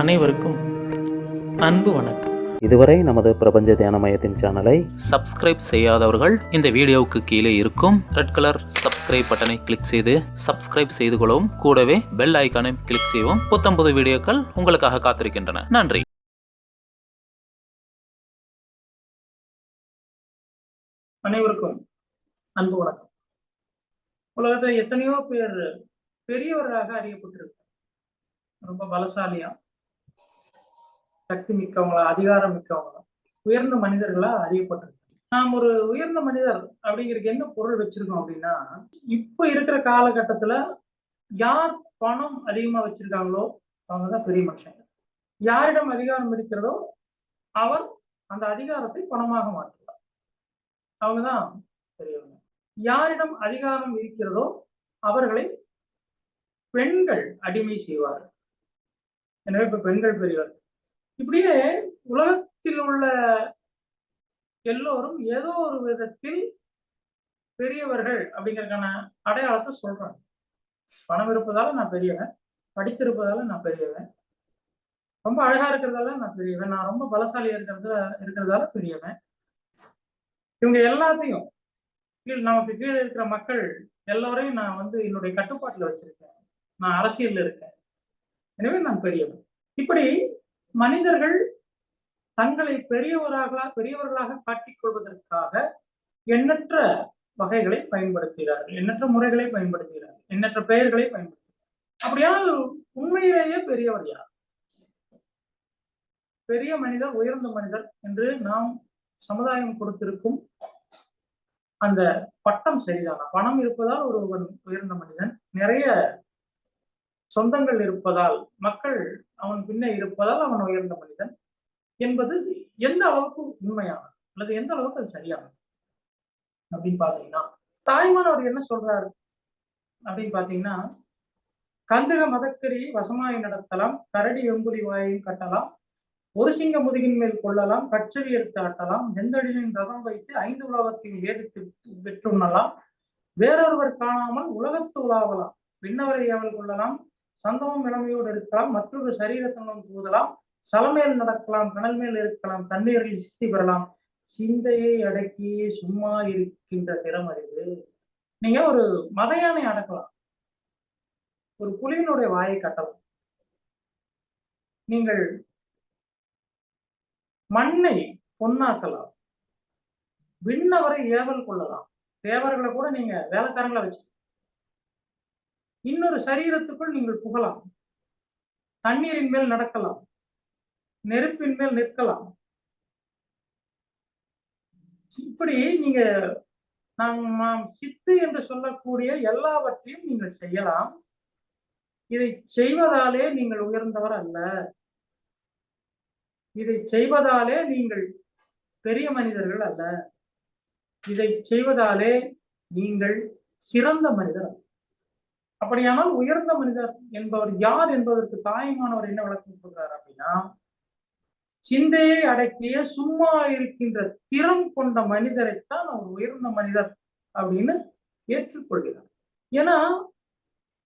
அனைவருக்கும் அன்பு வணக்கம். இதுவரை நமது பிரபஞ்ச தியான மையத்தின் சேனலை சப்ஸ்கிரைப் செய்யாதவர்கள் இந்த வீடியோவுக்கு கீழே இருக்கும் ரெட் கலர் சப்ஸ்கிரைப் பட்டனை கிளிக் செய்து சப்ஸ்கிரைப் செய்து கொள்ளவும். கூடவே பெல் ஐக்கானை கிளிக் செய்யவும். புத்தம்புது வீடியோக்கள் உங்களுக்காக காத்திருக்கின்றன. நன்றி. அனைவருக்கும் அன்பு வணக்கம். உலகத்துல எத்தனையோ பேர் பெரியவராக அறியப்பட்டிருக்கு ரொம்ப பலசாலியா சக்தி மிக்கவங்களா அதிகாரம் மிக்கவங்களா உயர்ந்த மனிதர்களா அறியப்பட்டிருக்கு நாம் ஒரு உயர்ந்த மனிதர் அப்படிங்கிறதுக்கு என்ன பொருள் வச்சிருக்கோம் அப்படின்னா இப்ப இருக்கிற காலகட்டத்துல யார் பணம் அதிகமா வச்சிருக்காங்களோ அவங்க தான் பெரிய மனுஷங்க. யாரிடம் அதிகாரம் இருக்கிறதோ அவர் அந்த அதிகாரத்தை பணமாக மாற்றுவார். அவங்கதான் பெரியவங்க. யாரிடம் அதிகாரம் இருக்கிறதோ அவர்களை பெண்கள் அடிமை செய்வார்கள். எனவே இப்ப பெண்கள் பெரியவர். இப்படியே உலகத்தில் உள்ள எல்லோரும் ஏதோ ஒரு விதத்தில் பெரியவர்கள் அப்படிங்கறதுக்கான அடையாளத்தை சொல்றாங்க. பணம் இருப்பதால நான் பெரியவன் படித்திருப்பதால நான் பெரியவன் ரொம்ப அழகா இருக்கிறதால நான் பெரியவன் நான் ரொம்ப பலசாலியா இருக்கிறது இருக்கிறதால பெரியவன். இவங்க எல்லாத்தையும் கீழ் நமக்கு கீழே இருக்கிற மக்கள் எல்லோரையும் நான் வந்து என்னுடைய கட்டுப்பாட்டுல வச்சிருக்கேன். நான் அரசியல்ல இருக்கேன். எனவே நான் பெரியவன். இப்படி மனிதர்கள் தங்களை பெரியவராக பெரியவர்களாக காட்டிக்கொள்வதற்காக எண்ணற்ற வகைகளை பயன்படுத்துகிறார்கள் எண்ணற்ற முறைகளை பயன்படுத்துகிறார்கள் எண்ணற்ற பெயர்களை பயன்படுத்துகிறார்கள். அப்படியால் உண்மையிலேயே பெரியவர் யார்? பெரிய மனிதர் உயர்ந்த மனிதர் என்று நாம் சமுதாயம் கொடுத்திருக்கும் அந்த பட்டம் சரிதானா? பணம் இருப்பதால் ஒருவன் உயர்ந்த மனிதன். நிறைய சொந்தங்கள் இருப்பதால் மக்கள் அவன் பின்னே இருப்பதால் அவன் உயர்ந்த மனிதன் என்பது எந்த அளவுக்கு உண்மையானது? அல்லது எந்த அளவுக்கு அது சரியானது? அப்படின்னு பாத்தீங்கன்னா தாய்மானவர் என்ன சொல்றாரு? அப்படின்னு பாத்தீங்கன்னா கந்தக மதக்கரியை வசமாய் நடத்தலாம் கரடி எம்புலி வாயையும் கட்டலாம் ஒரு சிங்க முதுகின் மேல் கொள்ளலாம் கச்சவி எடுத்து ஆட்டலாம் வெந்தழிலின் ரதம் வைத்து ஐந்து உலகத்தையும் வேதித்து பெற்றுண்ணலாம் வேறொருவர் காணாமல் உலகத்து உலாவலாம் விண்ணவரை ஏவல் கொள்ளலாம் சந்தமும் இளமையோடு இருக்கலாம் மற்றொரு சரீரத்தனம் புகுதலாம் சலமேல் நடக்கலாம் கனல் மேல் இருக்கலாம் தண்ணீரில் சித்தி பெறலாம். சிந்தையை அடக்கி சும்மா இருக்கின்ற திறமறிவு. நீங்க ஒரு மதையானை அடக்கலாம். ஒரு புலியினுடைய வாயை கட்டலாம் நீங்கள் மண்ணை பொன்னாக்கலாம். விண்ணவரை ஏவல் கொள்ளலாம். தேவர்களை கூட நீங்க வேலைக்காரங்களை வச்சு இன்னொரு சரீரத்துக்குள் நீங்கள் புகலாம். தண்ணீரின் மேல் நடக்கலாம். நெருப்பின் மேல் நிற்கலாம். இப்படி நீங்க நாம் சித்து என்று சொல்லக்கூடிய எல்லாவற்றையும் நீங்கள் செய்யலாம். இதை செய்வதாலே நீங்கள் உயர்ந்தவர் அல்ல. இதை செய்வதாலே நீங்கள் பெரிய மனிதர்கள் அல்ல. இதை செய்வதாலே நீங்கள் சிறந்த மனிதர் அல்ல. அப்படியானால் உயர்ந்த மனிதர் என்பவர் யார் என்பதற்கு தாயமானவர் என்ன விளக்கம் சொல்றார் அப்படின்னா சிந்தையை அடக்கிய சும்மா இருக்கின்ற திறம் கொண்ட மனிதரைத்தான் அவர் உயர்ந்த மனிதர் அப்படின்னு ஏற்றுக்கொள்கிறார். ஏன்னா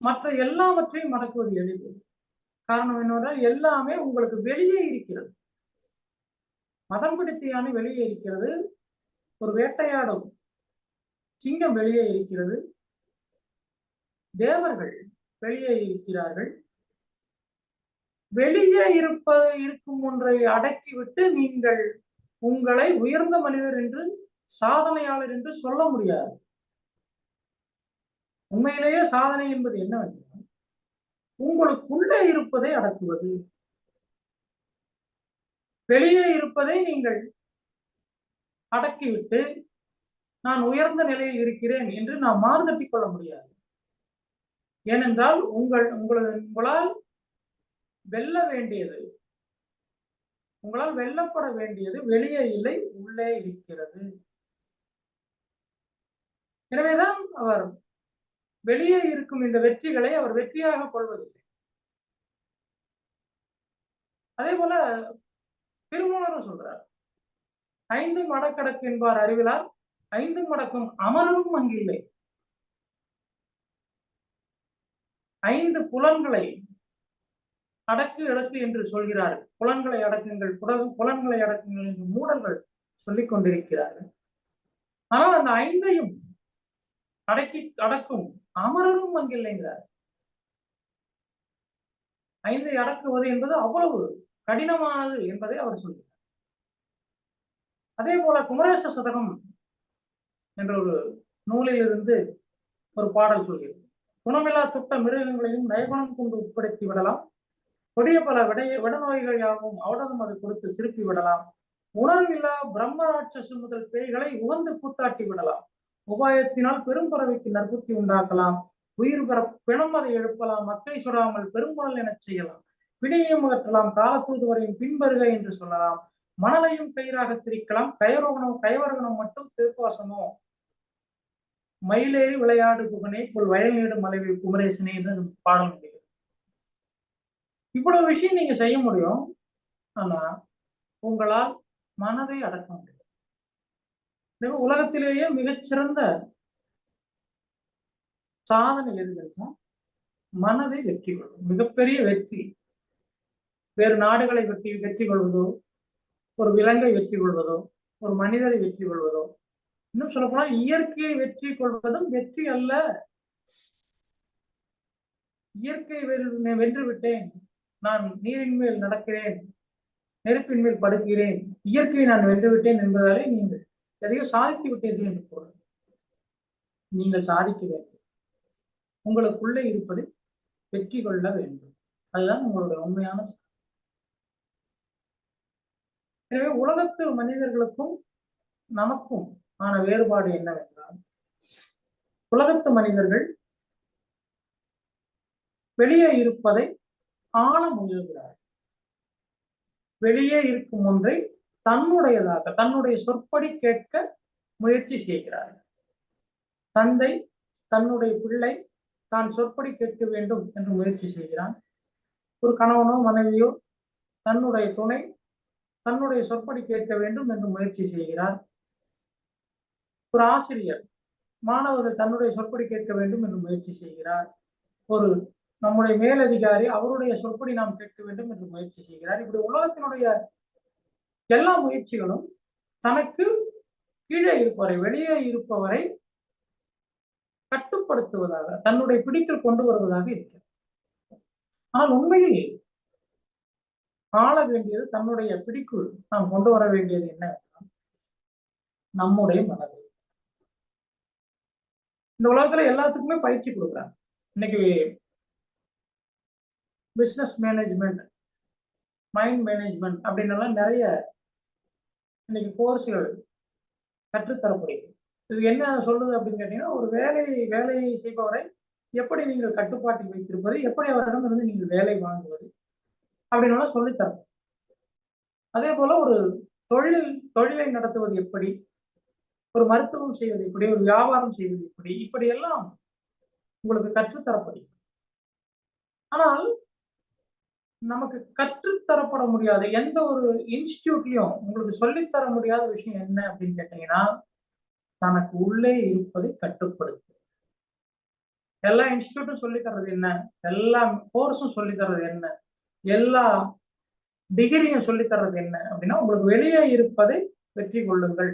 மற்ற எல்லாவற்றையும் மடக்குவது எளிது. காரணம் என்னவென்றால் எல்லாமே உங்களுக்கு வெளியே இருக்கிறது. மதம் பிடித்த யானை வெளியே இருக்கிறது ஒரு வேட்டையாடும் சிங்கம் வெளியே இருக்கிறது தேவர்கள் வெளியே இருக்கிறார்கள். வெளியே இருப்ப இருக்கும் ஒன்றை அடக்கிவிட்டு நீங்கள் உங்களை உயர்ந்த மனிதர் என்று சாதனையாளர் என்று சொல்ல முடியாது. உண்மையிலேயே சாதனை என்பது என்னவென்றால் உங்களுக்குள்ளே இருப்பதை அடக்குவது. வெளியே இருப்பதை நீங்கள் அடக்கிவிட்டு நான் உயர்ந்த நிலையில் இருக்கிறேன் என்று நாம் மாறுதட்டிக் கொள்ள முடியாது. ஏனென்றால் உங்கள் உங்களது உங்களால் வெல்ல வேண்டியது உங்களால் வெல்லப்பட வேண்டியது வெளியே இல்லை உள்ளே இருக்கிறது. எனவேதான் அவர் வெளியே இருக்கும் இந்த வெற்றிகளை அவர் வெற்றியாக கொள்வதில்லை. அதே போல திருமூலரும் சொல்றார் ஐந்து மடக்கடக்கு என்பார் அறிவிலார் ஐந்து மடக்கும் அமரரும் அங்கில்லை. ஐந்து புலன்களை அடக்கு இடக்கு என்று சொல்கிறார்கள். புலன்களை அடக்குங்கள் புல- புலன்களை அடக்குங்கள் என்று மூடர்கள் சொல்லிக் கொண்டிருக்கிறார்கள். ஆனால் அந்த ஐந்தையும் அடக்கி அடக்கும் அமரரும் அங்கில்லைங்கிறார் ஐந்தை அடக்குவது என்பது அவ்வளவு கடினமானது என்பதை அவர் சொல்கிறார். அதே போல குமரேச சதகம் என்ற ஒரு நூலிலிருந்து ஒரு பாடல் சொல்கிறது. குணமில்லா துட்ட மிருகங்களையும் நயகுணம் கொண்டு உட்படுத்தி விடலாம். கொடிய பல விடைய விடநோய்கள் யாவும் அவடதும் அது கொடுத்து திருப்பி விடலாம். உணர்வில்லா பிரம்மராட்சசு முதல் பேய்களை உகந்து கூத்தாட்டி விடலாம். உபாயத்தினால் பெரும்பறவைக்கு நற்புத்தி உண்டாக்கலாம். உயிர் பெற பிணம் அதை எழுப்பலாம். மக்களை சுடாமல் பெருங்குணல் எனச் செய்யலாம். பிணியையும் அகற்றலாம். காலத்தூதுவரையும் பின்பருக என்று சொல்லலாம். மணலையும் கயிறாக திரிக்கலாம். கயரோகணம் கயவரகணம் மட்டும் திருப்பாசமோ மயிலேறி விளையாடு குகனை போல் வயல் மலைவி குமரேசனே என்று அந்த பாடல் இவ்வளவு விஷயம் நீங்க செய்ய முடியும். ஆனா உங்களால் மனதை அடக்க முடியும் உலகத்திலேயே மிகச்சிறந்த சாதனை எது தெரியுமா? மனதை வெற்றி கொள்ளும் மிகப்பெரிய வெற்றி. வேறு நாடுகளை வெற்றி வெற்றி கொள்வதோ ஒரு விலங்கை வெற்றி கொள்வதோ ஒரு மனிதரை வெற்றி கொள்வதோ இன்னும் சொல்ல போனா இயற்கையை வெற்றி கொள்வதும் வெற்றி அல்ல. இயற்கை வென்று விட்டேன் நான் நீரின் மேல் நடக்கிறேன். நெருப்பின் மேல் படுக்கிறேன். இயற்கையை நான் வென்று விட்டேன் என்பதாலே நீங்கள் எதையோ சாதித்து விட்டீர்கள் என்று பொருள். நீங்கள் சாதிக்க வேண்டும். உங்களுக்குள்ளே இருப்பது வெற்றி கொள்ள வேண்டும். அதுதான் உங்களுடைய உண்மையான எனவே உலகத்து மனிதர்களுக்கும் நமக்கும் ஆன வேறுபாடு என்னவென்றால் உலகத்து மனிதர்கள் வெளியே இருப்பதை ஆள முயல்கிறார்கள். வெளியே இருக்கும் ஒன்றை தன்னுடையதாக தன்னுடைய சொற்படி கேட்க முயற்சி செய்கிறார்கள். தந்தை தன்னுடைய பிள்ளை தான் சொற்படி கேட்க வேண்டும் என்று முயற்சி செய்கிறான். ஒரு கணவனோ மனைவியோ தன்னுடைய துணை தன்னுடைய சொற்படி கேட்க வேண்டும் என்று முயற்சி செய்கிறார். ஒரு ஆசிரியர் மாணவர்கள் தன்னுடைய சொற்படி கேட்க வேண்டும் என்று முயற்சி செய்கிறார். ஒரு நம்முடைய மேலதிகாரி அவருடைய சொற்படி நாம் கேட்க வேண்டும் என்று முயற்சி செய்கிறார். இப்படி உலகத்தினுடைய எல்லா முயற்சிகளும் தனக்கு கீழே இருப்பவரை வெளியே இருப்பவரை கட்டுப்படுத்துவதாக தன்னுடைய பிடிக்குள் கொண்டு வருவதாக இருக்கிறது. ஆனால் உண்மையில் ஆள வேண்டியது தன்னுடைய பிடிக்குள் நாம் கொண்டு வர வேண்டியது என்ன நம்முடைய மனது இந்த உலகத்துல எல்லாத்துக்குமே பயிற்சி கொடுக்குறாங்க. இன்னைக்கு பிஸ்னஸ் மேனேஜ்மெண்ட் மைண்ட் மேனேஜ்மெண்ட் அப்படின்னு எல்லாம் நிறைய இன்னைக்கு கோர்ஸ்கள் கற்றுத்தரப்படுகிறது இது என்ன சொல்லுது அப்படின்னு கேட்டீங்கன்னா ஒரு வேலை வேலையை செய்பவரை எப்படி நீங்கள் கட்டுப்பாட்டில் வைத்திருப்பது எப்படி அவரிடமிருந்து நீங்கள் வேலை வாங்குவது அப்படின்னு சொல்லித்தரும் அதே போல ஒரு தொழில் தொழிலை நடத்துவது எப்படி ஒரு மருத்துவம் செய்வது எப்படி ஒரு வியாபாரம் செய்வது எப்படி இப்படி எல்லாம் உங்களுக்கு கற்றுத்தரப்படும் ஆனால் நமக்கு கற்றுத்தரப்பட முடியாத எந்த ஒரு இன்ஸ்டியூட்லயும் உங்களுக்கு சொல்லித்தர முடியாத விஷயம் என்ன அப்படின்னு கேட்டீங்கன்னா தனக்கு உள்ளே இருப்பதை கட்டுப்படுத்து எல்லா இன்ஸ்டியூட்டும் சொல்லி என்ன? எல்லா கோர்ஸும் சொல்லி தர்றது என்ன? எல்லா டிகிரியும் சொல்லி தர்றது என்ன? அப்படின்னா உங்களுக்கு வெளியே இருப்பதை வெற்றி கொள்ளுங்கள்.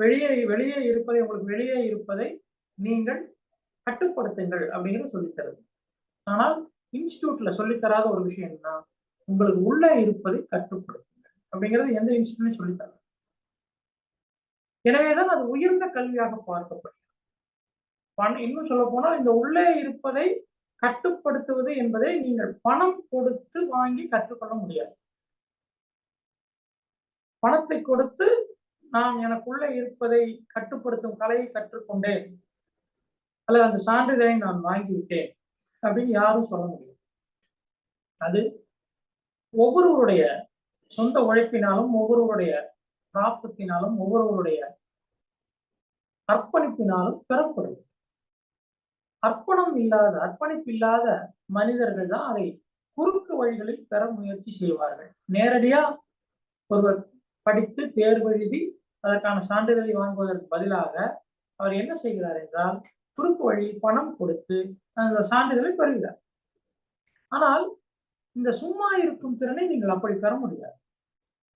வெளியே வெளியே இருப்பதை உங்களுக்கு வெளியே இருப்பதை நீங்கள் கட்டுப்படுத்துங்கள் அப்படிங்கிறது சொல்லித் தருது ஆனால் இன்ஸ்டியூட்ல சொல்லித்தராத ஒரு விஷயம் என்ன உங்களுக்கு உள்ளே இருப்பதை கட்டுப்படுத்துங்கள் அப்படிங்கிறது எந்த இன்ஸ்டியூட்லையும் சொல்லித்தரல. எனவேதான் அது உயர்ந்த கல்வியாக பார்க்கப்படுகிறது. பணம் இன்னும் சொல்ல போனால் இந்த உள்ளே இருப்பதை கட்டுப்படுத்துவது என்பதை நீங்கள் பணம் கொடுத்து வாங்கி கற்றுக்கொள்ள முடியாது. பணத்தை கொடுத்து நான் எனக்குள்ளே இருப்பதை கட்டுப்படுத்தும் கலையை கற்றுக்கொண்டேன். அல்லது அந்த சான்றிதழை நான் வாங்கிவிட்டேன் அப்படின்னு யாரும் சொல்ல முடியும் அது ஒவ்வொருவருடைய சொந்த உழைப்பினாலும் ஒவ்வொருவருடைய பிராப்தத்தினாலும் ஒவ்வொருவருடைய அர்ப்பணிப்பினாலும் பெறப்படும். அர்ப்பணம் இல்லாத அர்ப்பணிப்பு இல்லாத மனிதர்கள் தான் அதை குறுக்கு வழிகளில் பெற முயற்சி செய்வார்கள். நேரடியா ஒருவர் படித்து தேர்வு எழுதி அதற்கான சான்றிதழை வாங்குவதற்கு பதிலாக அவர் என்ன செய்கிறார் என்றால் குறுக்கு வழி பணம் கொடுத்து அந்த சான்றிதழை பெறுகிறார். ஆனால் இந்த சும்மா இருக்கும் திறனை நீங்கள் அப்படி பெற முடியாது.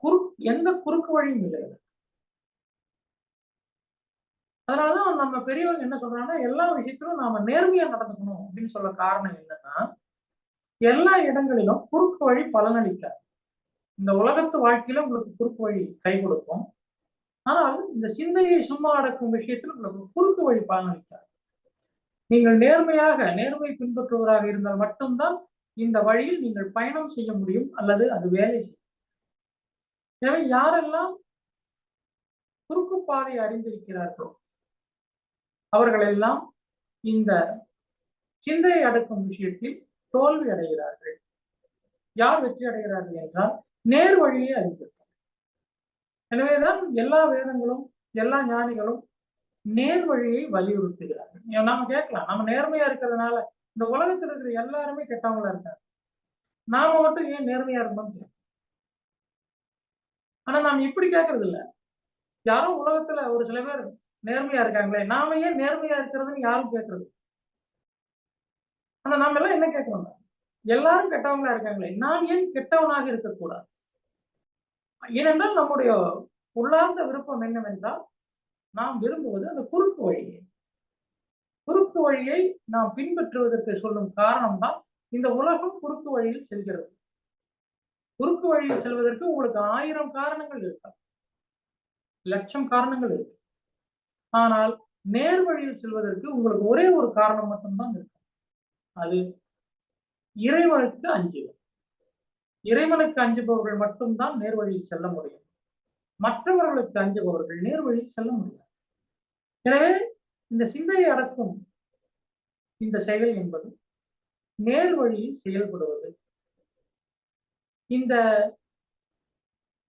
குறு எந்த குறுக்கு வழியும் இல்லை அதனாலதான் நம்ம பெரியவங்க என்ன சொல்றாங்கன்னா எல்லா விஷயத்திலும் நாம நேர்மையா நடந்துக்கணும் அப்படின்னு சொல்ல காரணம் என்னன்னா எல்லா இடங்களிலும் குறுக்கு வழி பலனளிக்காது. இந்த உலகத்து வாழ்க்கையில உங்களுக்கு குறுக்கு வழி கை கொடுக்கும். ஆனால் இந்த சிந்தையை சும்மா அடக்கும் விஷயத்தில் உங்களுக்கு குறுக்கு வழி பலனளிக்காது நீங்கள் நேர்மையாக நேர்மை பின்பற்றுவராக இருந்தால் மட்டும்தான் இந்த வழியில் நீங்கள் பயணம் செய்ய முடியும் அல்லது அது வேலை செய்யும். எனவே யாரெல்லாம் குறுக்கு பாதை அறிந்திருக்கிறார்களோ அவர்களெல்லாம் இந்த சிந்தையை அடக்கும் விஷயத்தில் தோல்வி அடைகிறார்கள். யார் வெற்றி அடைகிறார்கள் என்றால் நேர் வழியை அறிந்தது எனவேதான் எல்லா வேதங்களும் எல்லா ஞானிகளும் நேர் வழியை வலியுறுத்துகிறார்கள் நாம கேட்கலாம். நம்ம நேர்மையா இருக்கிறதுனால இந்த உலகத்துல இருக்கிற எல்லாருமே கெட்டவங்களா இருக்காங்க. நாம மட்டும் ஏன் நேர்மையா இருக்கணும்னு கேட்கலாம். ஆனா நாம் இப்படி கேட்கறது இல்ல. யாரும் உலகத்துல ஒரு சில பேர் நேர்மையா இருக்காங்களே நாம ஏன் நேர்மையா இருக்கிறதுன்னு யாரும் கேட்கறது ஆனா நாம எல்லாம் என்ன கேட்கணும் எல்லாரும் கெட்டவங்களா இருக்காங்களே நான் ஏன் கெட்டவனாக இருக்கக்கூடாது? ஏனென்றால் நம்முடைய உள்ளார்ந்த விருப்பம் என்னவென்றால் நாம் விரும்புவது அந்த குறுக்கு வழியை. குறுக்கு வழியை நாம் பின்பற்றுவதற்கு சொல்லும் காரணம் தான் இந்த உலகம் குறுக்கு வழியில் செல்கிறது. குறுக்கு வழியில் செல்வதற்கு உங்களுக்கு ஆயிரம் காரணங்கள் இருக்கலாம். லட்சம் காரணங்கள் இருக்கு ஆனால் நேர் வழியில் செல்வதற்கு உங்களுக்கு ஒரே ஒரு காரணம் மட்டும்தான் இருக்கும். அது இறைவனுக்கு அஞ்சுவது இறைவனுக்கு அஞ்சுபவர்கள் மட்டும்தான் நேர்வழியில் செல்ல முடியும். மற்றவர்களுக்கு அஞ்சுபவர்கள் நேர் வழியில் செல்ல முடியாது. எனவே இந்த சிந்தையை அடக்கும் இந்த செயல் என்பது நேர் வழியில் செயல்படுவது. இந்த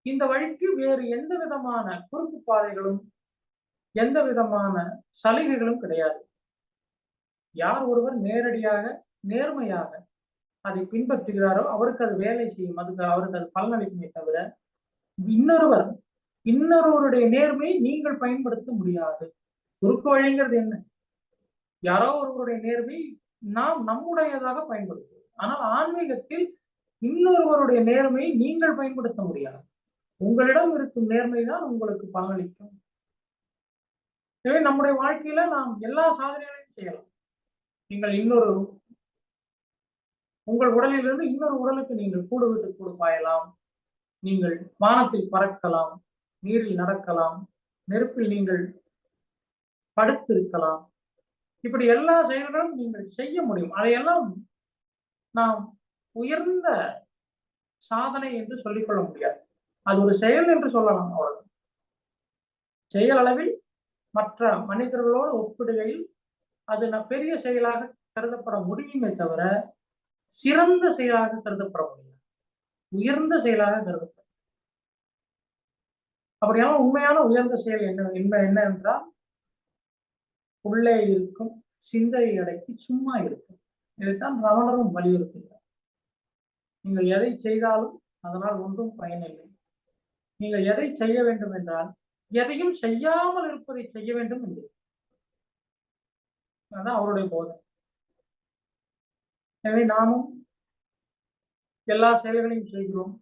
இந்த வழிக்கு வேறு எந்த விதமான குறுக்கு பாதைகளும் எந்த விதமான சலுகைகளும் கிடையாது. யார் ஒருவர் நேரடியாக நேர்மையாக அதை பின்பற்றுகிறாரோ அவருக்கு அது வேலை செய்யும். அதுக்கு அவருக்கு அது பலனளிக்குமே தவிர இன்னொருவர் இன்னொருவருடைய நேர்மையை நீங்கள் பயன்படுத்த முடியாது. குறுக்கு வழிங்கிறது என்ன? யாரோ ஒருவருடைய நேர்மை நாம் நம்முடையதாக பயன்படுத்துவோம். ஆனால் ஆன்மீகத்தில் இன்னொருவருடைய நேர்மையை நீங்கள் பயன்படுத்த முடியாது. உங்களிடம் இருக்கும் நேர்மை தான் உங்களுக்கு பலனளிக்கும். எனவே நம்முடைய வாழ்க்கையில நாம் எல்லா சாதனைகளையும் செய்யலாம். நீங்கள் இன்னொரு உங்கள் உடலிலிருந்து இன்னொரு உடலுக்கு நீங்கள் கூடு விட்டு கூடு பாயலாம். நீங்கள் வானத்தில் பறக்கலாம் நீரில் நடக்கலாம் நெருப்பில் நீங்கள் படுத்திருக்கலாம். இப்படி எல்லா செயல்களும் நீங்கள் செய்ய முடியும். அதையெல்லாம் நாம் உயர்ந்த சாதனை என்று சொல்லிக்கொள்ள முடியாது. அது ஒரு செயல் என்று சொல்லலாம் அவ்வளவு செயல் அளவில் மற்ற மனிதர்களோடு ஒப்பிடுகையில் அது பெரிய செயலாக கருதப்பட முடியுமே தவிர சிறந்த செயலாக கருதப்பட முடியாது உயர்ந்த செயலாக கருதப்படும் அப்படியான உண்மையான உயர்ந்த செயல் என்ன என்ன என்ன என்றால் உள்ளே இருக்கும் சிந்தையை அடக்கி சும்மா இருக்கும். இதைத்தான் ரமணரும் வலியுறுத்துகிறார். நீங்கள் எதை செய்தாலும் அதனால் ஒன்றும் பயனில்லை. நீங்கள் எதை செய்ய வேண்டும் என்றால் எதையும் செய்யாமல் இருப்பதை செய்ய வேண்டும் என்று. அதான் அவருடைய போதனை எனவே நாமும் எல்லா செயல்களையும் செய்கிறோம்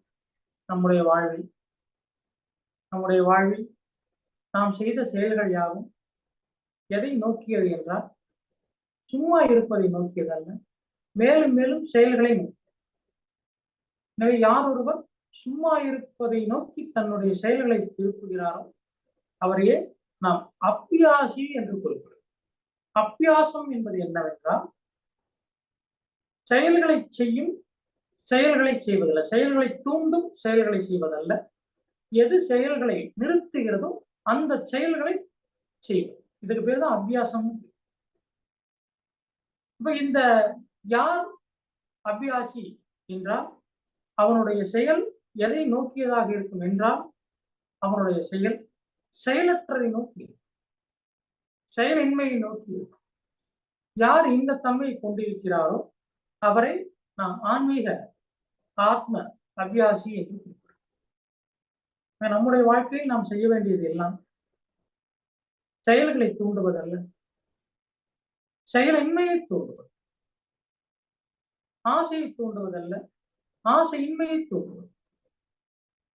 நம்முடைய வாழ்வில். நம்முடைய வாழ்வில் நாம் செய்த செயல்கள் யாவும் எதை நோக்கியது என்றால் சும்மா இருப்பதை நோக்கியதல்ல மேலும் மேலும் செயல்களை நோக்கி. எனவே யார் ஒருவர் சும்மா இருப்பதை நோக்கி தன்னுடைய செயல்களை திருப்புகிறாரோ அவரையே நாம் அப்பியாசி என்று குறிப்பிடுவோம் அப்பியாசம் என்பது என்னவென்றால் செயல்களை செய்யும் செயல்களை செய்வதல்ல. செயல்களை தூண்டும் செயல்களை செய்வதல்ல. எது செயல்களை நிறுத்துகிறதோ அந்த செயல்களை செய்வது இதுக்கு பேர் தான் அபியாசம். இப்ப இந்த யார் அபியாசி என்றால் அவனுடைய செயல் எதை நோக்கியதாக இருக்கும் என்றால் அவனுடைய செயல் செயலற்றதை நோக்கி. செயலின்மையை நோக்கி. இருக்கும் யார் இந்த தன்மையை கொண்டிருக்கிறாரோ அவரை நாம் ஆன்மீக ஆத்ம அபியாசி என்று குறிப்பிடுகிறோம் நம்முடைய வாழ்க்கையில் நாம் செய்ய வேண்டியது எல்லாம் செயல்களை தூண்டுவதல்ல. செயலின்மையை தூண்டுவது. ஆசையை தூண்டுவதல்ல. ஆசையின்மையை தூண்டுவது.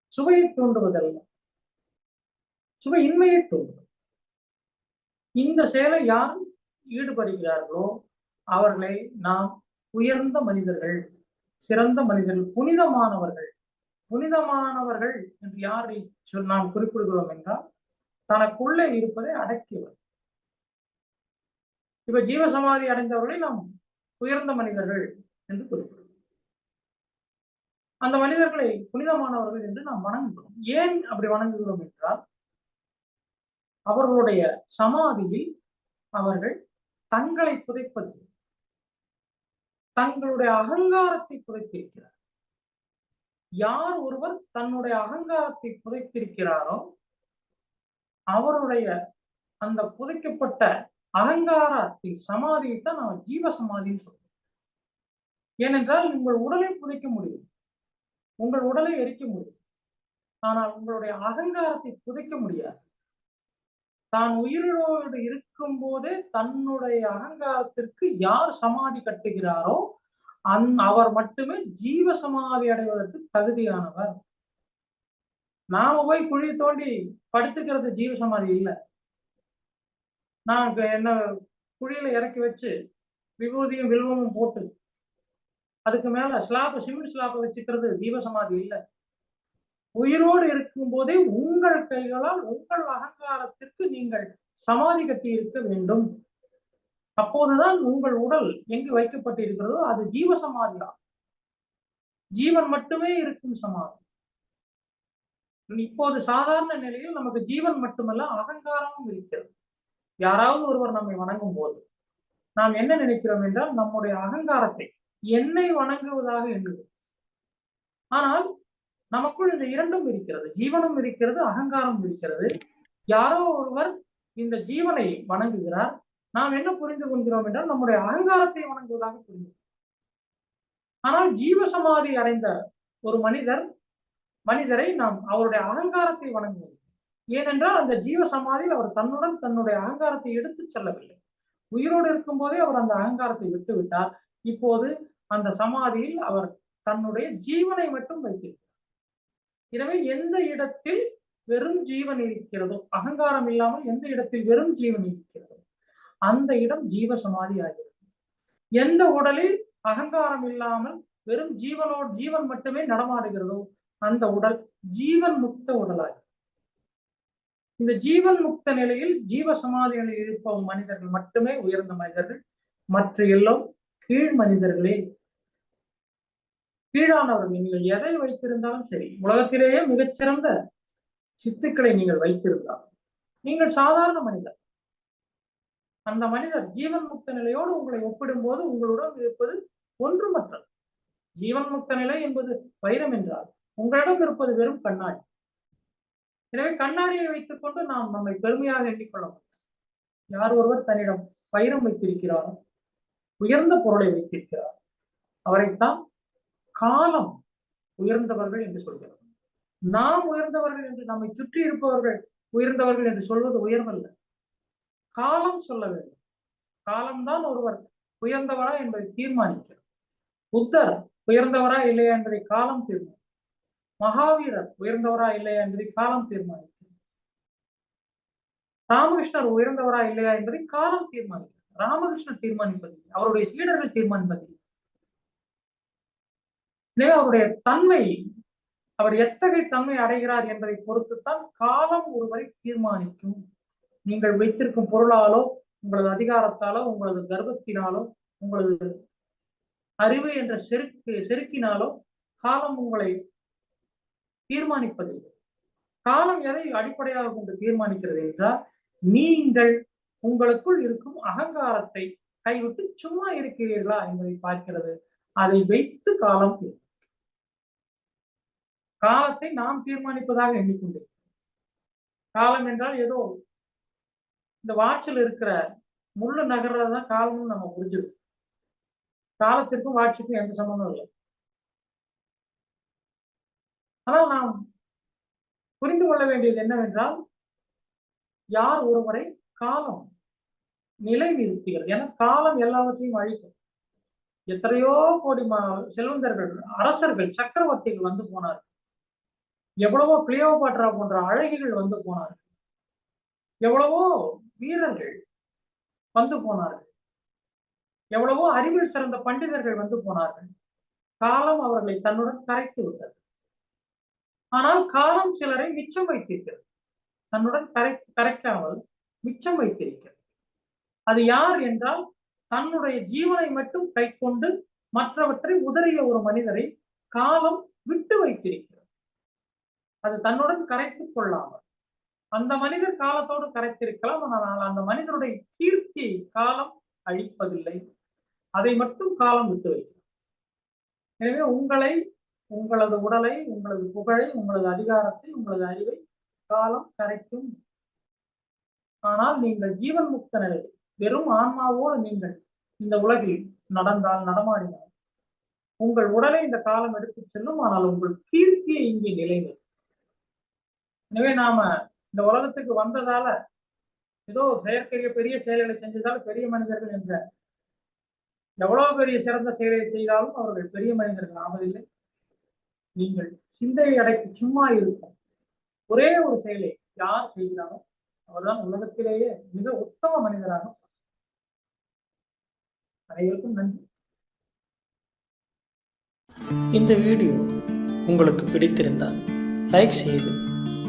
சுவையை தூண்டுவதல்ல. சுவையின்மையை தூண்டுவது. இந்த செயலை யார் ஈடுபடுகிறார்களோ அவர்களை நாம் உயர்ந்த மனிதர்கள் சிறந்த மனிதர்கள் புனிதமானவர்கள். புனிதமானவர்கள் என்று யாரை சொல் நாம் குறிப்பிடுகிறோம் என்றால் தனக்குள்ளே இருப்பதை அடக்கியவர். இப்ப ஜீவசமாதி அடைந்தவர்களை நாம் உயர்ந்த மனிதர்கள் என்று குறிப்பிடுகிறோம். அந்த மனிதர்களை புனிதமானவர்கள் என்று நாம் வணங்குகிறோம். ஏன் அப்படி வணங்குகிறோம் என்றால் அவர்களுடைய சமாதியில் அவர்கள் தங்களை புதைப்பதில்லை தங்களுடைய அகங்காரத்தை குறைத்திருக்கிறார் யார் ஒருவர் தன்னுடைய அகங்காரத்தை புதைத்திருக்கிறாரோ அவருடைய அந்த புதைக்கப்பட்ட அகங்காரத்தை சமாதியைத்தான் நாம் ஜீவ சமாதின்னு சொல்றோம் ஏனென்றால் உங்கள் உடலை புதைக்க முடியும். உங்கள் உடலை எரிக்க முடியும். ஆனால் உங்களுடைய அகங்காரத்தை புதைக்க முடியாது. தான் உயிரோடு இருக்கும் போதே தன்னுடைய அகங்காரத்திற்கு யார் சமாதி கட்டுகிறாரோ அந் அவர் மட்டுமே ஜீவ சமாதி அடைவதற்கு தகுதியானவர். நாம போய் குழி தோண்டி படுத்துக்கிறது ஜீவ சமாதி இல்லை. நான் என்ன குழியில இறக்கி வச்சு விபூதியும் வில்வமும் போட்டு அதுக்கு மேல ஸ்லாப் சிமெண்ட் ஸ்லாப்பை வச்சுக்கிறது ஜீவ சமாதி இல்லை. உயிரோடு இருக்கும் போதே உங்கள் கைகளால் உங்கள் அகங்காரத்திற்கு நீங்கள் சமாதி கட்டி இருக்க வேண்டும். அப்போதுதான் உங்கள் உடல் எங்கு வைக்கப்பட்டிருக்கிறதோ அது ஜீவ சமாதிதான் ஜீவன் மட்டுமே இருக்கும் சமாதி. இப்போது சாதாரண நிலையில் நமக்கு ஜீவன் மட்டுமல்ல அகங்காரமும் இருக்கிறது. யாராவது ஒருவர் நம்மை வணங்கும் போது நாம் என்ன நினைக்கிறோம் என்றால் நம்முடைய அகங்காரத்தை என்னை வணங்குவதாக எண்ணுகிறோம் ஆனால் நமக்குள் இந்த இரண்டும் இருக்கிறது. ஜீவனும் இருக்கிறது அகங்காரம் இருக்கிறது. யாரோ ஒருவர் இந்த ஜீவனை வணங்குகிறார். நாம் என்ன புரிந்து கொள்கிறோம் என்றால் நம்முடைய அகங்காரத்தை வணங்குவதாக புரிந்து ஆனால் ஜீவ சமாதி அடைந்த ஒரு மனிதர் மனிதரை நாம் அவருடைய அகங்காரத்தை வணங்குவது ஏனென்றால் அந்த ஜீவ சமாதியில் அவர் தன்னுடன் தன்னுடைய அகங்காரத்தை எடுத்து செல்லவில்லை. உயிரோடு இருக்கும் போதே அவர் அந்த அகங்காரத்தை விட்டு விட்டார் இப்போது அந்த சமாதியில் அவர் தன்னுடைய ஜீவனை மட்டும் வைத்திருக்கிறார். எனவே எந்த இடத்தில் வெறும் ஜீவன் இருக்கிறதோ அகங்காரம் இல்லாமல் எந்த இடத்தில் வெறும் ஜீவன் இருக்கிறதோ அந்த இடம் ஜீவ சமாதி ஆகிறது. எந்த உடலில் அகங்காரம் இல்லாமல் வெறும் ஜீவனோடு ஜீவன் மட்டுமே நடமாடுகிறதோ அந்த உடல் ஜீவன் முக்த உடலாகிறது. இந்த ஜீவன் முக்த நிலையில் ஜீவ சமாதி நிலையில் இருப்பவங்க மனிதர்கள் மட்டுமே உயர்ந்த மனிதர்கள் மற்ற எல்லோரும் கீழ் மனிதர்களே. கீழானவர்கள் நீங்கள் எதை வைத்திருந்தாலும் சரி உலகத்திலேயே மிகச்சிறந்த சித்துக்களை நீங்கள் வைத்திருந்தால். நீங்கள் சாதாரண மனிதர். அந்த மனிதர் ஜீவன் முக்த நிலையோடு உங்களை ஒப்பிடும்போது உங்களுடன் இருப்பது ஒன்றுமற்றது. ஜீவன் முக்த நிலை என்பது வைரம் என்றால் உங்களிடம் இருப்பது வெறும் கண்ணாடி. எனவே கண்ணாடியை வைத்துக் கொண்டு நாம் நம்மை பெருமையாக எண்ணிக்கொள்ள முடியும். யார் ஒருவர் தன்னிடம் வைரம் வைத்திருக்கிறாரோ உயர்ந்த பொருளை வைத்திருக்கிறார் அவரைத்தான் காலம் உயர்ந்தவர்கள் என்று சொல்கிறார் நாம் உயர்ந்தவர்கள் என்று நம்மை சுற்றி இருப்பவர்கள் உயர்ந்தவர்கள் என்று சொல்வது உயர்வல்ல. காலம் சொல்ல வேண்டும். காலம்தான் ஒருவர் உயர்ந்தவரா என்பதை தீர்மானிக்கிறது. புத்தர் உயர்ந்தவரா இல்லையா என்பதை காலம் தீர்மானிக்கிறது. மகாவீரர் உயர்ந்தவரா இல்லையா என்பதை காலம் தீர்மானிக்கிறது. ராமகிருஷ்ணர் உயர்ந்தவரா இல்லையா என்பதை காலம் தீர்மானிக்கிறது. ராமகிருஷ்ணர் தீர்மானிப்பதில்லை. அவருடைய சீடர்கள் தீர்மானிப்பதில்லை. அவருடைய தன்மை அவர் எத்தகைய தன்மை அடைகிறார் என்பதை பொறுத்துத்தான் காலம் ஒருவரை தீர்மானிக்கும். நீங்கள் வைத்திருக்கும் பொருளாலோ உங்களது அதிகாரத்தாலோ உங்களது கர்ப்பத்தினாலோ உங்களது அறிவு என்ற செருக்கு செருக்கினாலோ காலம் உங்களை தீர்மானிப்பதில்லை. காலம் எதை அடிப்படையாக கொண்டு தீர்மானிக்கிறது என்றால் நீங்கள் உங்களுக்குள் இருக்கும் அகங்காரத்தை கைவிட்டு சும்மா இருக்கிறீர்களா என்பதை பார்க்கிறது. அதை வைத்து காலம் காலத்தை நாம் தீர்மானிப்பதாக எண்ணிக்கொண்டிருக்கிறோம். காலம் என்றால் ஏதோ இந்த வாட்சில் இருக்கிற முள்ளு நகர்றதுதான் காலம்னு நம்ம புரிஞ்சிடும் காலத்திற்கும் வாட்சிக்கும் எந்த சம்பந்தம் இல்லை. ஆனால் நாம் புரிந்து கொள்ள வேண்டியது என்னவென்றால் யார் ஒருவரை காலம் நிலை நிறுத்துகிறது ஏன்னா காலம் எல்லாவற்றையும் அழிக்கும். எத்தனையோ கோடி மா- செல்வந்தர்கள் அரசர்கள் சக்கரவர்த்திகள் வந்து போனார்கள். எவ்வளவோ கிளியோபாட்ரா போன்ற அழகிகள் வந்து போனார்கள். எவ்வளவோ வீரர்கள் வந்து போனார்கள். எவ்வளவோ அறிவில் சிறந்த பண்டிதர்கள் வந்து போனார்கள். காலம் அவர்களை தன்னுடன் கரைத்து விட்டது. ஆனால் காலம் சிலரை மிச்சம் வைத்திருக்கிறது. தன்னுடன் கரை கரைக்காமல் மிச்சம் வைத்திருக்கிறது. அது யார் என்றால் தன்னுடைய ஜீவனை மட்டும் கைக்கொண்டு மற்றவற்றை உதறிய ஒரு மனிதரை காலம் விட்டு வைத்திருக்கிறது. அது தன்னுடன் கரைத்துக் கொள்ளாமல். அந்த மனிதர் காலத்தோடு கரைத்திருக்கலாம் ஆனால் அந்த மனிதனுடைய கீர்த்தியை காலம் அழிப்பதில்லை. அதை மட்டும் காலம் விட்டு வைக்கிறது எனவே உங்களை உங்களது உடலை உங்களது புகழை உங்களது அதிகாரத்தை உங்களது அறிவை காலம் கரைக்கும். ஆனால் நீங்கள் ஜீவன் முக்த நிலை வெறும் ஆன்மாவோடு நீங்கள் இந்த உலகில் நடந்தால் நடமாடினால் உங்கள் உடலை இந்த காலம் எடுத்துச் செல்லும் ஆனால் உங்கள் கீர்த்தியை இங்கே நிலைநிறுத்தும். எனவே நாம இந்த உலகத்துக்கு வந்ததால ஏதோ செயற்கரிய பெரிய செயல்களை செஞ்சதால பெரிய மனிதர்கள் என்ற எவ்வளவு பெரிய சிறந்த செயலை செய்தாலும் அவர்கள் பெரிய மனிதர்கள் ஆவதில்லை. நீங்கள் சிந்தையை அடைத்து சும்மா இருக்கும் ஒரே ஒரு செயலை யார் செய்கிறாரோ அவர்தான் உலகத்திலேயே மிக உத்தம மனிதராக அனைவருக்கும் நன்றி. இந்த வீடியோ உங்களுக்கு பிடித்திருந்தால் லைக் செய்து